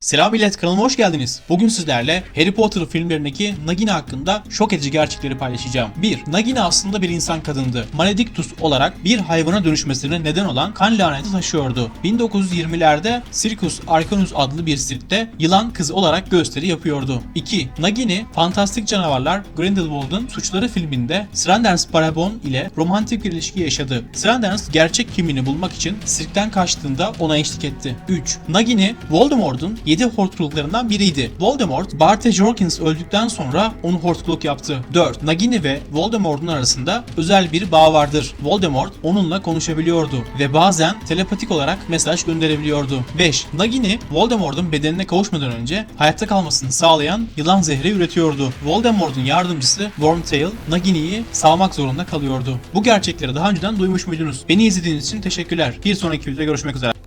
Selam millet kanalıma hoş geldiniz. Bugün sizlerle Harry Potter filmlerindeki Nagini hakkında şok edici gerçekleri paylaşacağım. 1. Nagini aslında bir insan kadındı. Maledictus olarak bir hayvana dönüşmesine neden olan kan laneti taşıyordu. 1920'lerde Circus Arcanus adlı bir sirkte yılan kızı olarak gösteri yapıyordu. 2. Nagini, Fantastik Canavarlar Grindelwald'ın Suçları filminde Srenders Barabon ile romantik bir ilişki yaşadı. Srenders gerçek kimliğini bulmak için sirkten kaçtığında ona eşlik etti. 3. Nagini, Voldemort'un 7 hortkuluklarından biriydi. Voldemort, Barty Jorkins öldükten sonra onu hortkuluk yaptı. 4. Nagini ve Voldemort'un arasında özel bir bağ vardır. Voldemort onunla konuşabiliyordu ve bazen telepatik olarak mesaj gönderebiliyordu. 5. Nagini, Voldemort'un bedenine kavuşmadan önce hayatta kalmasını sağlayan yılan zehri üretiyordu. Voldemort'un yardımcısı Wormtail, Nagini'yi sağmak zorunda kalıyordu. Bu gerçekleri daha önceden duymuş muydunuz? Beni izlediğiniz için teşekkürler. Bir sonraki videoda görüşmek üzere.